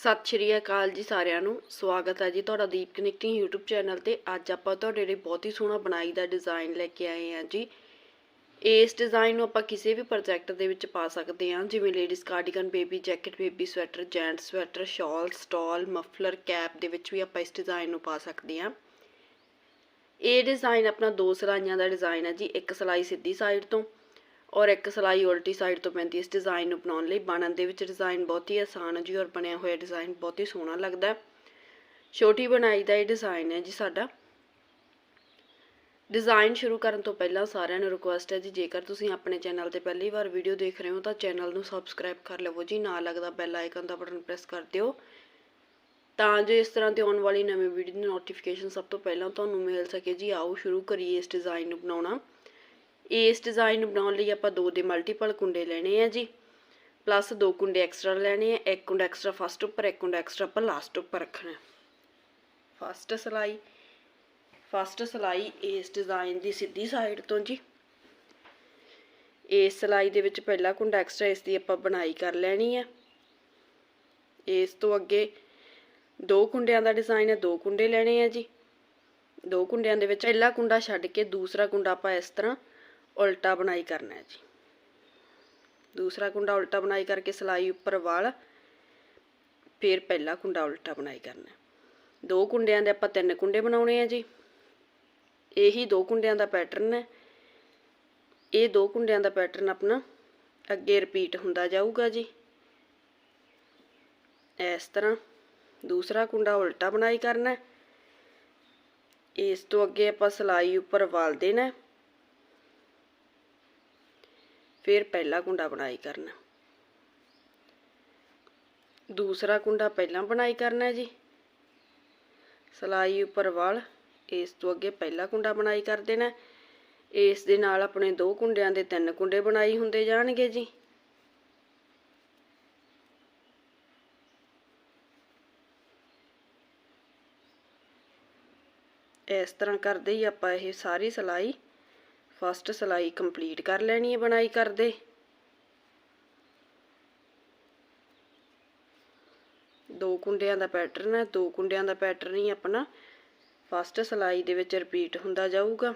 ਸਤਿ ਸ਼੍ਰੀ ਅਕਾਲ ਜੀ ਸਾਰਿਆਂ ਨੂੰ। ਸਵਾਗਤ ਹੈ ਜੀ ਤੁਹਾਡਾ ਦੀਪ ਕਨੈਕਟਿੰਗ YouTube ਚੈਨਲ ਤੇ। ਅੱਜ ਆਪਾਂ ਤੁਹਾਡੇ ਲਈ ਬਹੁਤ ਹੀ ਸੋਹਣਾ ਬਣਾਈ ਦਾ ਡਿਜ਼ਾਈਨ ਲੈ ਕੇ ਆਏ ਹਾਂ ਜੀ। ਇਸ ਡਿਜ਼ਾਈਨ ਨੂੰ ਆਪਾਂ ਕਿਸੇ ਵੀ ਪ੍ਰੋਜੈਕਟ ਦੇ ਵਿੱਚ ਪਾ ਸਕਦੇ ਹਾਂ। ਜਿਵੇਂ ladies cardigan baby jacket baby sweater gent sweater ਸ਼ਾਲ ਸਟਾਲ ਮਫਲਰ ਕੈਪ ਦੇ ਵਿੱਚ ਵੀ ਆਪਾਂ ਇਸ ਡਿਜ਼ਾਈਨ ਨੂੰ ਪਾ ਸਕਦੇ ਹਾਂ। ਇਹ ਡਿਜ਼ਾਈਨ ਆਪਣਾ ਦੋ ਸਲਾਈਆਂ ਦਾ ਡਿਜ਼ਾਈਨ ਹੈ ਜੀ। ਇੱਕ ਸਲਾਈ ਸਿੱਧੀ ਸਾਈਡ ਤੋਂ ਔਰ ਇੱਕ ਸਲਾਈ ਉਲਟੀ ਸਾਈਡ ਤੋਂ ਪੈਂਦੀ ਇਸ ਡਿਜ਼ਾਈਨ ਨੂੰ ਬਣਾਉਣ ਲਈ ਬਣਨ ਦੇ ਵਿੱਚ ਡਿਜ਼ਾਈਨ ਬਹੁਤ ਹੀ ਆਸਾਨ ਹੈ ਜੀ ਔਰ ਬਣਿਆ ਹੋਇਆ ਡਿਜ਼ਾਈਨ ਬਹੁਤ ਹੀ ਸੋਹਣਾ ਲੱਗਦਾ ਛੋਟੀ ਬਣਾਈ ਦਾ ਇਹ ਡਿਜ਼ਾਈਨ ਹੈ ਜੀ ਸਾਡਾ। ਡਿਜ਼ਾਈਨ ਸ਼ੁਰੂ ਕਰਨ ਤੋਂ ਪਹਿਲਾਂ ਸਾਰਿਆਂ ਨੂੰ ਰਿਕੁਐਸਟ ਹੈ ਜੀ, ਜੇਕਰ ਤੁਸੀਂ ਆਪਣੇ ਚੈਨਲ ਤੇ ਪਹਿਲੀ ਵਾਰ ਵੀਡੀਓ ਦੇਖ ਰਹੇ ਹੋ ਤਾਂ ਚੈਨਲ ਨੂੰ ਸਬਸਕ੍ਰਾਈਬ ਕਰ ਲਵੋ ਜੀ, ਨਾਲ ਲੱਗਦਾ ਬੈਲ ਆਈਕਨ ਦਾ ਬਟਨ ਪ੍ਰੈਸ ਕਰ ਦਿਓ। ਤਾਂ ਜੋ ਇਸ ਤਰ੍ਹਾਂ ਦੀ ਆਉਣ ਵਾਲੀ ਨਵੀਂ ਵੀਡੀਓ ਦੀ ਨੋਟੀਫਿਕੇਸ਼ਨ ਸਭ ਤੋਂ ਪਹਿਲਾਂ ਤੁਹਾਨੂੰ ਮਿਲ ਸਕੇ ਜੀ। ਆਓ ਸ਼ੁਰੂ ਕਰੀਏ ਇਸ ਡਿਜ਼ਾਈਨ ਨੂੰ ਬਣਾਉਣਾ। ਇਸ ਡਿਜ਼ਾਈਨ ਨੂੰ ਬਣਾਉਣ ਲਈ ਆਪਾਂ ਦੋ ਦੇ ਮਲਟੀਪਲ ਕੁੰਡੇ ਲੈਣੇ ਆ ਜੀ। ਪਲੱਸ ਦੋ ਕੁੰਡੇ ਐਕਸਟਰਾ ਲੈਣੇ ਆ, ਇੱਕ ਕੁੰਡਾ ਐਕਸਟਰਾ ਫਸਟ ਉੱਪਰ, ਇੱਕ ਕੁੰਡਾ ਐਕਸਟਰਾ ਆਪਾਂ ਲਾਸਟ ਉੱਪਰ ਰੱਖਣਾ। ਫਸਟ ਸਲਾਈ ਫਸਟ ਸਲਾਈ ਇਸ ਡਿਜ਼ਾਈਨ ਦੀ ਸਿੱਧੀ ਸਾਈਡ ਤੋਂ ਜੀ। ਇਸ ਸਲਾਈ ਦੇ ਵਿੱਚ ਪਹਿਲਾ ਕੁੰਡਾ ਐਕਸਟਰਾ ਇਸ ਦੀ ਆਪਾਂ ਬਣਾਈ ਕਰ ਲੈਣੀ ਆ। ਇਸ ਤੋਂ ਅੱਗੇ ਦੋ ਕੁੰਡਿਆਂ ਦਾ ਡਿਜ਼ਾਈਨ ਹੈ ਦੋ ਕੁੰਡੇ ਲੈਣੇ ਆ ਜੀ। ਦੋ ਕੁੰਡਿਆਂ ਦੇ ਵਿੱਚ ਪਹਿਲਾ ਕੁੰਡਾ ਛੱਡ ਕੇ ਦੂਸਰਾ ਕੁੰਡਾ ਆਪਾਂ ਇਸ ਤਰ੍ਹਾਂ ਉਲਟਾ ਬਣਾਈ ਕਰਨਾ ਹੈ ਜੀ। ਦੂਸਰਾ ਕੁੰਡਾ ਉਲਟਾ ਬਣਾਈ ਕਰਕੇ ਸਲਾਈ ਉੱਪਰ ਵਾਲ, ਫਿਰ ਪਹਿਲਾ ਕੁੰਡਾ ਉਲਟਾ ਬਣਾਈ ਕਰਨਾ ਦੋ ਕੁੰਡਿਆਂ ਦੇ ਆਪਾਂ ਤਿੰਨ ਕੁੰਡੇ ਬਣਾਉਣੇ ਆ ਜੀ। ਇਹੀ ਦੋ ਕੁੰਡਿਆਂ ਦਾ ਪੈਟਰਨ ਹੈ। ਇਹ ਦੋ ਕੁੰਡਿਆਂ ਦਾ ਪੈਟਰਨ ਆਪਣਾ ਅੱਗੇ ਰਿਪੀਟ ਹੁੰਦਾ ਜਾਊਗਾ ਜੀ। ਇਸ ਤਰ੍ਹਾਂ ਦੂਸਰਾ ਕੁੰਡਾ ਉਲਟਾ ਬਣਾਈ ਕਰਨਾ ਇਸ ਤੋਂ ਅੱਗੇ ਆਪਾਂ ਸਲਾਈ ਉੱਪਰ ਵਾਲ ਦੇਣਾ ਫਿਰ ਪਹਿਲਾ ਕੁੰਡਾ ਬਣਾਈ ਕਰਨਾ। ਦੂਸਰਾ ਕੁੰਡਾ ਪਹਿਲਾਂ ਬਣਾਈ ਕਰਨਾ ਹੈ ਜੀ। ਸਲਾਈ ਉੱਪਰ ਵਾਲ, ਇਸ ਤੋਂ ਅੱਗੇ ਪਹਿਲਾ ਕੁੰਡਾ ਬਣਾਈ ਕਰ ਦੇਣਾ। ਇਸ ਦੇ ਨਾਲ ਆਪਣੇ ਦੋ ਕੁੰਡਿਆਂ ਦੇ ਤਿੰਨ ਕੁੰਡੇ ਬਣਾਈ ਹੁੰਦੇ ਜਾਣਗੇ ਜੀ। ਇਸ ਤਰ੍ਹਾਂ ਕਰਦੇ ਹੀ ਆਪਾਂ ਇਹ ਸਾਰੀ ਸਲਾਈ ਫਸਟ ਸਲਾਈ ਕੰਪਲੀਟ ਕਰ ਲੈਣੀ ਹੈ ਬਣਾਈ ਕਰਦੇ। ਦੋ ਕੁੰਡਿਆਂ ਦਾ ਪੈਟਰਨ ਹੈ, ਦੋ ਕੁੰਡਿਆਂ ਦਾ ਪੈਟਰਨ ਹੀ ਆਪਣਾ ਫਸਟ ਸਲਾਈ ਦੇ ਵਿੱਚ ਰਿਪੀਟ ਹੁੰਦਾ ਜਾਊਗਾ।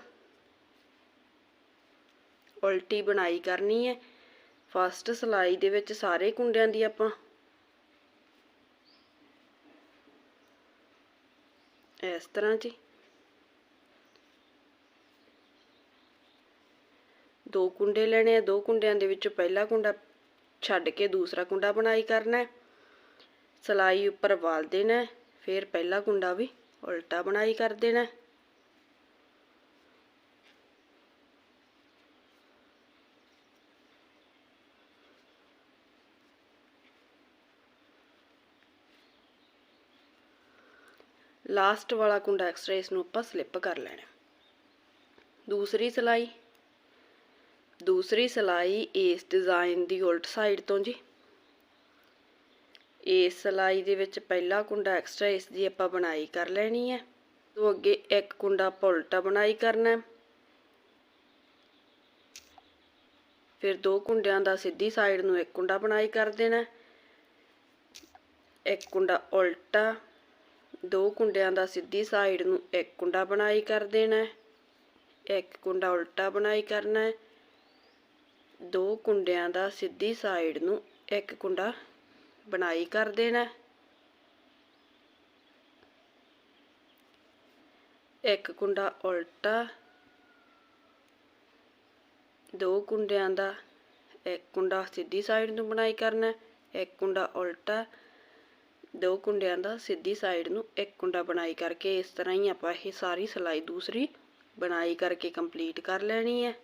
ਉਲਟੀ ਬਣਾਈ ਕਰਨੀ ਹੈ ਫਸਟ ਸਲਾਈ ਦੇ ਵਿੱਚ ਸਾਰੇ ਕੁੰਡਿਆਂ ਦੀ ਆਪਾਂ। ਇਸ ਤਰ੍ਹਾਂ ਜੀ। ਦੋ ਕੁੰਡੇ ਲੈਣੇ ਆ, ਦੋ ਕੁੰਡਿਆਂ ਦੇ ਵਿੱਚੋਂ ਪਹਿਲਾ ਕੁੰਡਾ ਛੱਡ ਕੇ ਦੂਸਰਾ ਕੁੰਡਾ ਬਣਾਈ ਕਰਨਾ ਹੈ। ਸਲਾਈ ਉੱਪਰ ਵਾਲ ਦੇਣਾ ਫਿਰ ਪਹਿਲਾ ਕੁੰਡਾ ਵੀ ਉਲਟਾ ਬਣਾਈ ਕਰ ਦੇਣਾ ਲਾਸਟ ਵਾਲਾ ਕੁੰਡਾ ਐਕਸਟਰਾ ਇਸ ਨੂੰ ਆਪਾਂ ਸਲਿੱਪ ਕਰ ਲੈਣਾ ਦੂਸਰੀ ਸਲਾਈ ਦੂਸਰੀ ਸਲਾਈ ਇਸ ਡਿਜ਼ਾਈਨ ਦੀ ਉਲਟ ਸਾਈਡ ਤੋਂ ਜੀ। ਇਸ ਸਲਾਈ ਦੇ ਵਿੱਚ ਪਹਿਲਾ ਕੁੰਡਾ ਐਕਸਟਰਾ ਇਸ ਦੀ ਆਪਾਂ ਬਣਾਈ ਕਰ ਲੈਣੀ ਹੈ। ਤੋਂ ਅੱਗੇ ਇੱਕ ਕੁੰਡਾ ਆਪਾਂ ਉਲਟਾ ਬਣਾਈ ਕਰਨਾ ਫਿਰ ਦੋ ਕੁੰਡਿਆਂ ਦਾ ਸਿੱਧੀ ਸਾਈਡ ਨੂੰ ਇੱਕ ਕੁੰਡਾ ਬਣਾਈ ਕਰ ਦੇਣਾ ਇੱਕ ਕੁੰਡਾ ਉਲਟਾ, ਦੋ ਕੁੰਡਿਆਂ ਦਾ ਸਿੱਧੀ ਸਾਈਡ ਨੂੰ ਇੱਕ ਕੁੰਡਾ ਬਣਾਈ ਕਰ ਦੇਣਾ ਇੱਕ ਕੁੰਡਾ ਉਲਟਾ ਬਣਾਈ ਕਰਨਾ ਦੋ ਕੁੰਡਿਆਂ ਦਾ ਸਿੱਧੀ ਸਾਈਡ ਨੂੰ ਇੱਕ ਕੁੰਡਾ ਬਣਾਈ ਕਰ ਦੇਣਾ। ਇੱਕ ਕੁੰਡਾ ਉਲਟਾ, ਦੋ ਕੁੰਡਿਆਂ ਦਾ ਇੱਕ ਕੁੰਡਾ ਸਿੱਧੀ ਸਾਈਡ ਨੂੰ ਬਣਾਈ ਕਰਨਾ, ਇੱਕ ਕੁੰਡਾ ਉਲਟਾ, ਦੋ ਕੁੰਡਿਆਂ ਦਾ ਸਿੱਧੀ ਸਾਈਡ ਨੂੰ ਇੱਕ ਕੁੰਡਾ ਬਣਾਈ ਕਰਕੇ ਇਸ ਤਰ੍ਹਾਂ ਹੀ ਆਪਾਂ ਇਹ ਸਾਰੀ ਸਲਾਈ ਦੂਸਰੀ ਬਣਾਈ ਕਰਕੇ ਕੰਪਲੀਟ ਕਰ ਲੈਣੀ ਹੈ।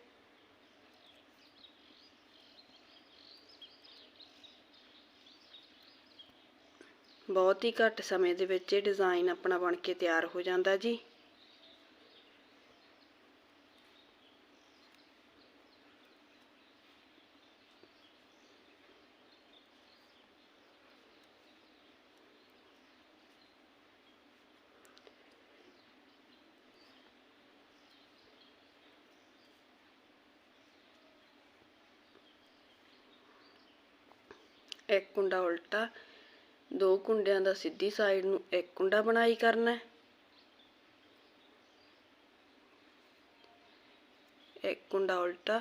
ਬਹੁਤ ਹੀ ਘੱਟ ਸਮੇਂ ਦੇ ਵਿੱਚ ਇਹ ਡਿਜ਼ਾਈਨ ਆਪਣਾ ਬਣ ਕੇ ਤਿਆਰ ਹੋ ਜਾਂਦਾ ਜੀ। ਇੱਕ ਕੁੰਡਾ ਉਲਟਾ ਦੋ ਕੁੰਡਿਆਂ ਦਾ ਸਿੱਧੀ ਸਾਈਡ ਨੂੰ ਇੱਕ ਕੁੰਡਾ ਬਣਾਈ ਕਰਨਾ ਹੈ। ਇੱਕ ਕੁੰਡਾ ਉਲਟਾ,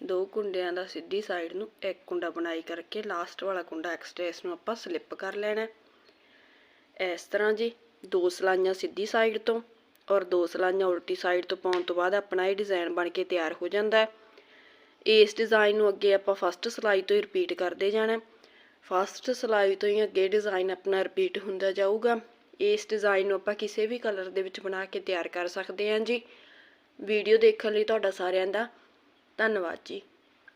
ਦੋ ਕੁੰਡਿਆਂ ਦਾ ਸਿੱਧੀ ਸਾਈਡ ਨੂੰ ਇੱਕ ਕੁੰਡਾ ਬਣਾਈ ਕਰਕੇ ਲਾਸਟ ਵਾਲਾ ਕੁੰਡਾ ਐਕਸਟਰਾ ਇਸ ਨੂੰ ਆਪਾਂ ਸਲਿੱਪ ਕਰ ਲੈਣਾ ਇਸ ਤਰ੍ਹਾਂ ਜੀ, ਦੋ ਸਲਾਈਆਂ ਸਿੱਧੀ ਸਾਈਡ ਤੋਂ ਔਰ ਦੋ ਸਲਾਈਆਂ ਉਲਟੀ ਸਾਈਡ ਤੋਂ ਪਾਉਣ ਤੋਂ ਬਾਅਦ ਆਪਣਾ ਇਹ ਡਿਜ਼ਾਈਨ ਬਣ ਕੇ ਤਿਆਰ ਹੋ ਜਾਂਦਾ ਹੈ। ਇਸ ਡਿਜ਼ਾਈਨ ਨੂੰ ਅੱਗੇ ਆਪਾਂ ਫਸਟ ਸਲਾਈ ਤੋਂ ਹੀ ਰਿਪੀਟ ਕਰਦੇ ਜਾਣਾ ਫਸਟ ਸਲਾਈ ਤੋਂ ਹੀ ਅੱਗੇ ਡਿਜ਼ਾਈਨ ਆਪਣਾ ਰਿਪੀਟ ਹੁੰਦਾ ਜਾਊਗਾ। ਇਸ ਡਿਜ਼ਾਈਨ ਨੂੰ ਆਪਾਂ ਕਿਸੇ ਵੀ ਕਲਰ ਦੇ ਵਿੱਚ ਬਣਾ ਕੇ ਤਿਆਰ ਕਰ ਸਕਦੇ ਹਾਂ ਜੀ। ਵੀਡੀਓ ਦੇਖਣ ਲਈ ਤੁਹਾਡਾ ਸਾਰਿਆਂ ਦਾ ਧੰਨਵਾਦ ਜੀ।